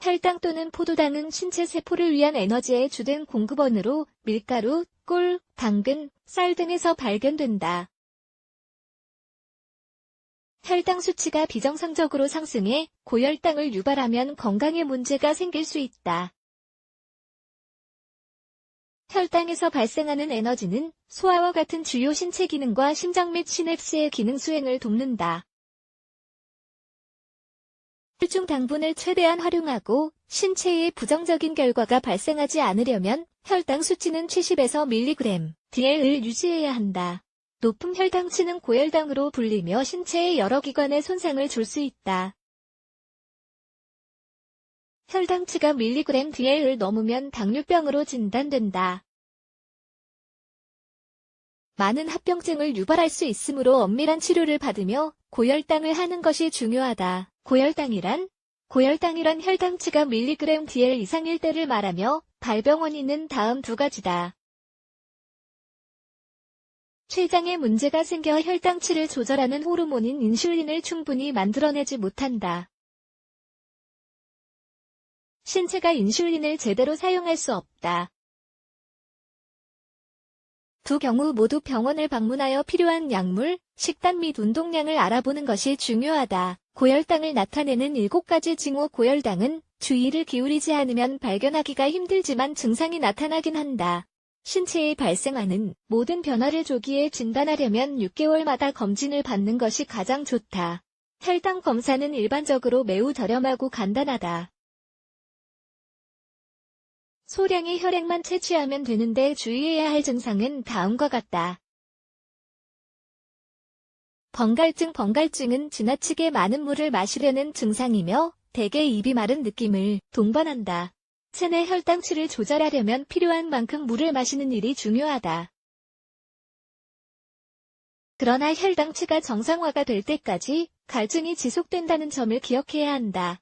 혈당 또는 포도당은 신체 세포를 위한 에너지의 주된 공급원으로 밀가루, 꿀, 당근, 쌀 등에서 발견된다. 혈당 수치가 비정상적으로 상승해 고혈당을 유발하면 건강에 문제가 생길 수 있다. 혈당에서 발생하는 에너지는 소화와 같은 주요 신체 기능과 심장 및 시냅스의 기능 수행을 돕는다. 혈중 당분을 최대한 활용하고 신체에 부정적인 결과가 발생하지 않으려면 혈당 수치는 70에서 mg, DL을 유지해야 한다. 높은 혈당치는 고혈당으로 불리며 신체의 여러 기관에 손상을 줄 수 있다. 혈당치가 mg DL을 넘으면 당뇨병으로 진단된다. 많은 합병증을 유발할 수 있으므로 엄밀한 치료를 받으며 고혈당을 하는 것이 중요하다. 고혈당이란 고혈당이란 혈당치가 mg DL 이상일 때를 말하며 발병 원인은 다음 두 가지다. 췌장에 문제가 생겨 혈당치를 조절하는 호르몬인 인슐린을 충분히 만들어내지 못한다. 신체가 인슐린을 제대로 사용할 수 없다. 두 경우 모두 병원을 방문하여 필요한 약물, 식단 및 운동량을 알아보는 것이 중요하다. 고혈당을 나타내는 7가지 징후 고혈당은 주의를 기울이지 않으면 발견하기가 힘들지만 증상이 나타나긴 한다. 신체에 발생하는 모든 변화를 조기에 진단하려면 6개월마다 검진을 받는 것이 가장 좋다. 혈당 검사는 일반적으로 매우 저렴하고 간단하다. 소량의 혈액만 채취하면 되는데 주의해야 할 증상은 다음과 같다. 번갈증 번갈증은 지나치게 많은 물을 마시려는 증상이며 대개 입이 마른 느낌을 동반한다. 체내 혈당치를 조절하려면 필요한 만큼 물을 마시는 일이 중요하다. 그러나 혈당치가 정상화가 될 때까지 갈증이 지속된다는 점을 기억해야 한다.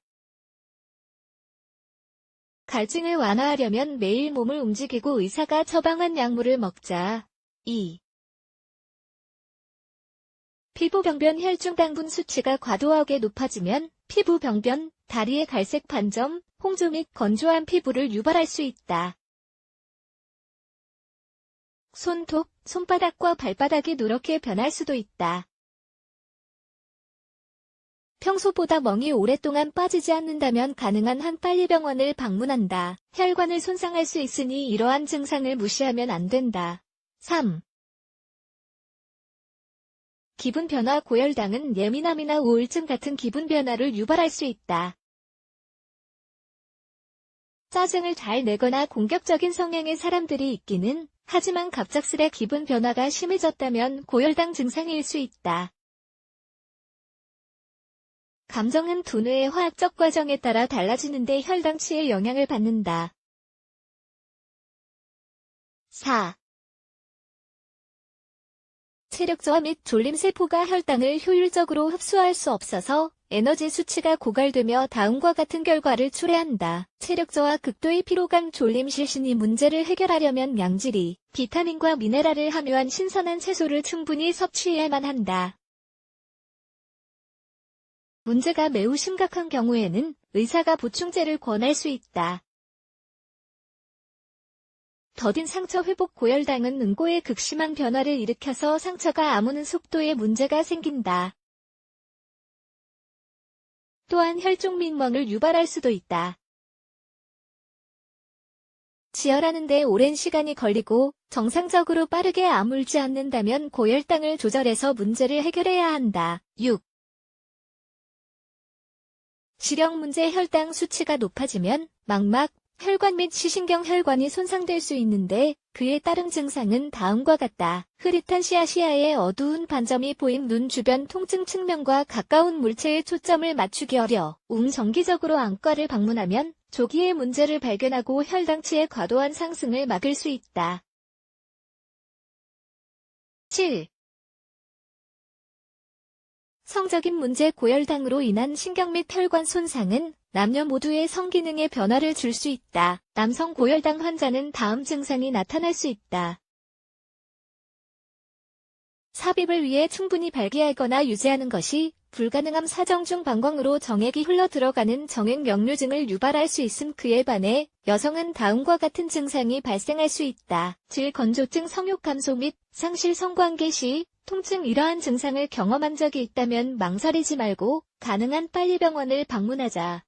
갈증을 완화하려면 매일 몸을 움직이고 의사가 처방한 약물을 먹자. 2. 피부 병변 혈중 당분 수치가 과도하게 높아지면 피부 병변, 다리의 갈색 반점, 홍조 및 건조한 피부를 유발할 수 있다. 손톱, 손바닥과 발바닥이 누렇게 변할 수도 있다. 평소보다 멍이 오랫동안 빠지지 않는다면 가능한 한 빨리 병원을 방문한다. 혈관을 손상할 수 있으니 이러한 증상을 무시하면 안 된다. 3. 기분 변화 고혈당은 예민함이나 우울증 같은 기분 변화를 유발할 수 있다. 짜증을 잘 내거나 공격적인 성향의 사람들이 있기는 하지만 갑작스레 기분 변화가 심해졌다면 고혈당 증상일 수 있다. 감정은 두뇌의 화학적 과정에 따라 달라지는데 혈당치에 영향을 받는다. 4. 체력 저하 및 졸림세포가 혈당을 효율적으로 흡수할 수 없어서 에너지 수치가 고갈되며 다음과 같은 결과를 초래한다. 체력 저하 극도의 피로감 졸림 실신이 문제를 해결하려면 양질이 비타민과 미네랄을 함유한 신선한 채소를 충분히 섭취해야만 한다. 문제가 매우 심각한 경우에는 의사가 보충제를 권할 수 있다. 더딘 상처 회복 고혈당은 응고의 극심한 변화를 일으켜서 상처가 아무는 속도에 문제가 생긴다. 또한 혈중 민멍을 유발할 수도 있다. 지혈하는데 오랜 시간이 걸리고 정상적으로 빠르게 아물지 않는다면 고혈당을 조절해서 문제를 해결해야 한다. 6. 시력 문제 혈당 수치가 높아지면 망막, 혈관 및 시신경 혈관이 손상될 수 있는데 그에 따른 증상은 다음과 같다. 흐릿한 시야 시야에 어두운 반점이 보임 눈 주변 통증 측면과 가까운 물체에 초점을 맞추기 어려. 움 정기적으로 안과를 방문하면 조기에 문제를 발견하고 혈당치의 과도한 상승을 막을 수 있다. 7. 성적인 문제 고혈당으로 인한 신경 및 혈관 손상은 남녀 모두의 성기능에 변화를 줄 수 있다. 남성 고혈당 환자는 다음 증상이 나타날 수 있다. 삽입을 위해 충분히 발기하거나 유지하는 것이 불가능함 사정 중 방광으로 정액이 흘러 들어가는 정액 역류증을 유발할 수 있음 그에 반해 여성은 다음과 같은 증상이 발생할 수 있다. 질 건조증 성욕 감소 및 상실 성관계 시 통증 이러한 증상을 경험한 적이 있다면 망설이지 말고 가능한 빨리 병원을 방문하자.